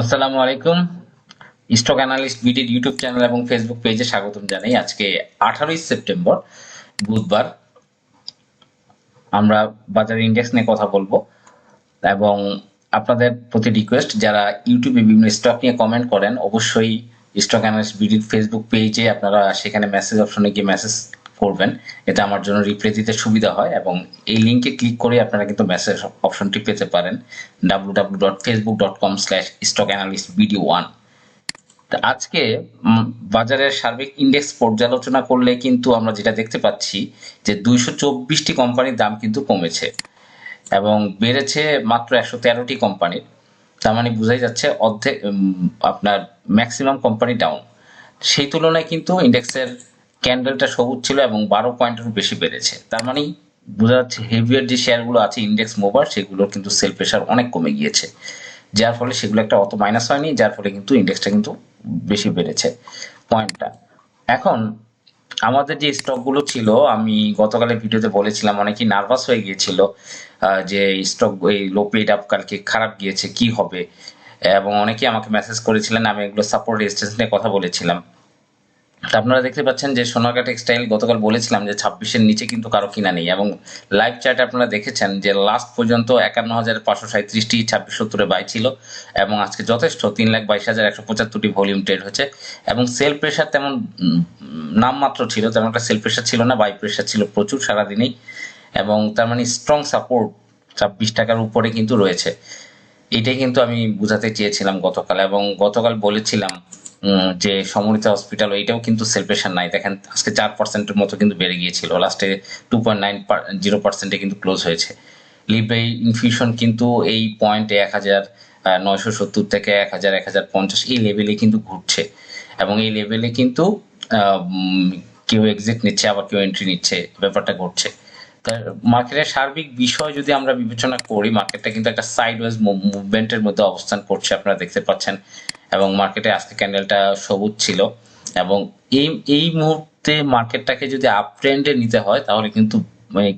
আসসালামু আলাইকুম। Stock analyst বিডির ইউটিউব চ্যানেল এবং ফেসবুক পেজে স্বাগতম জানাই আজকে আঠারোই সেপ্টেম্বর, বুধবার। আমরা বাজার ইন্ডেক্স নিয়ে কথা বলব এবং আপনাদের প্রতি রিকোয়েস্ট, যারা ইউটিউবে বিভিন্ন স্টক নিয়ে কমেন্ট করেন, অবশ্যই স্টক অ্যানালিস্ট বিডির ফেসবুক পেজে আপনারা সেখানে মেসেজ অপশনে গিয়ে মেসেজ করবেন। এটা আমার জন্য রিপ্লে দিতে সুবিধা হয় এবং এই লিঙ্কে ক্লিক করে আপনারা কিন্তু মেসেজ অপশনটি পেতে পারেন। W W dot Facebook dot com slash stock analyst BD one আজকে বাজারের সার্বিক ইন্ডেক্স পর্যালোচনা করলে কিন্তু আমরা যেটা দেখতে পাচ্ছি যে দুইশো চব্বিশটি কোম্পানির দাম কিন্তু কমেছে এবং বেড়েছে মাত্র একশো তেরোটি কোম্পানির তার মানে বোঝাই যাচ্ছে অর্ধেক আপনার ম্যাক্সিমাম কোম্পানি ডাউন সেই তুলনায় কিন্তু ইন্ডেক্সের ক্যান্ডেলটা সবুজ ছিল এবং বারো পয়েন্টেরও বেশি বেড়েছে। তার মানে বোঝা যাচ্ছে হেভিয়ার যে শেয়ারগুলো আছে ইন্ডেক্স মোভার সেগুলোর কিন্তু সেল প্রেশার অনেক কমে গিয়েছে। যার ফলে সেগুলো একটা অত মাইনাস হয়নি, যার ফলে কিন্তু ইন্ডেক্সটা কিন্তু বেশি বেড়েছে পয়েন্টটা এখন আমাদের যে স্টকগুলো ছিল, আমি গতকালের ভিডিওতে বলেছিলাম, অনেকেই নার্ভাস হয়ে গিয়েছিল যে স্টক এই লো পেড আপ কালকে খারাপ গিয়েছে, কি হবে? এবং অনেকেই আমাকে মেসেজ করেছিলেন, আমি এগুলো সাপোর্ট রেজিস্ট্যান্স নিয়ে কথা বলেছিলাম। আপনারা দেখতে পাচ্ছেন যে সোনারগা টেক্সটাইল গতকাল বলেছিলাম যে ছাব্বিশের নিচে কিন্তু কারও কিনা নেই এবং লাইভ চার্ট আপনারা দেখেছেন যে লাস্ট পর্যন্ত একান্ন হাজার পাঁচশো সাঁত্রিশটি ছাব্বিশ সত্তরে বাই ছিল এবং আজকে যথেষ্ট তিন লাখ বাইশ হাজার একশো পঁচাত্তরটি ভলিউম ট্রেড হয়েছে এবং সেল প্রেশার তেমন নামমাত্র ছিল, তেমন একটা সেল প্রেশার ছিল না, বাই প্রেশার ছিল প্রচুর সারাদিনেই এবং তার মানে স্ট্রং সাপোর্ট ছাব্বিশ টাকার উপরে কিন্তু রয়েছে। এটাই কিন্তু আমি বুঝাতে চেয়েছিলাম গতকাল এবং গতকাল বলেছিলাম যে সমরিতা হসপিটাল এটাও কিন্তু সেল প্রেশার নাই। দেখেন, আজকে চার পার্সেন্টের মতো কিন্তু বেড়ে গিয়েছিল। লাস্টে টু পয়েন্ট নাইন জিরো পার্সেন্টে কিন্তু ক্লোজ হয়েছে। লিবে ইনফিউশন কিন্তু এই পয়েন্টে এক হাজার নয়শো সত্তর থেকে এক হাজার এক হাজার পঞ্চাশ এই লেভেলে কিন্তু ঘুরছে। এবং এই লেভেলে কিন্তু কেউ এক্সিট নিচ্ছে, আবার কেউ এন্ট্রি নিচ্ছে। ব্যাপারটা ঘটছে। মার্কেটের সার্বিক বিষয় যদি আমরা বিবেচনা করি মার্কেটটা কিন্তু একটা সাইডওয়েজ মুভমেন্টের মধ্যে অবস্থান করছে। আপনারা দেখতে পাচ্ছেন এবং মার্কেটে আজকে ক্যান্ডেলটা সবুজ ছিল। এবং এই এই মুহূর্তে মার্কেটটাকে যদি আপ ট্রেন্ডে নিতে হয়, তাহলে কিন্তু মানে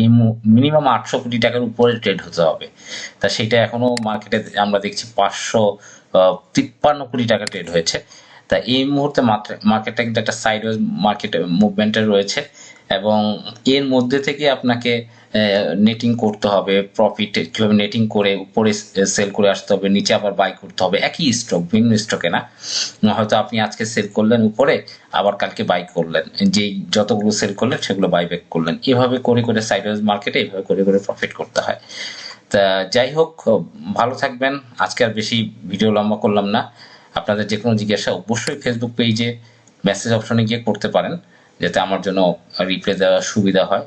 এই মিনিমাম আটশো কোটি টাকার উপরে ট্রেড হতে হবে। তা সেটা এখনও মার্কেটে আমরা দেখছি পাঁচশো তিপ্পান্ন কোটি টাকা ট্রেড হয়েছে। তা এই মুহূর্তে মার্কেটটা কিন্তু একটা সাইডওয়েজ মার্কেট মুভমেন্টে রয়েছে। এবং এর মধ্যে থেকে আপনাকে নেটিং করতে হবে প্রফিট কীভাবে নেটিং করে উপরে সেল করে আসতে হবে, নিচে আবার বাই করতে হবে, একই স্টক ভিন্ন স্টকে না? হয়তো আপনি আজকে সেল করলেন উপরে, আবার কালকে বাই করলেন। যে যতগুলো সেল করলেন, সেগুলো বাই ব্যাক করলেন। এভাবে করে করে সাইডওয়েজ মার্কেটে এভাবে করে করে প্রফিট করতে হয়। তা যাই হোক, ভালো থাকবেন। আজকে আর বেশি ভিডিও লম্বা করলাম না। আপনাদের যে কোনো জিজ্ঞাসা অবশ্যই ফেসবুক পেজে মেসেজ অপশনে গিয়ে করতে পারেন, যাতে আমার জন্য রিপ্লাই দেওয়া সুবিধা হয়।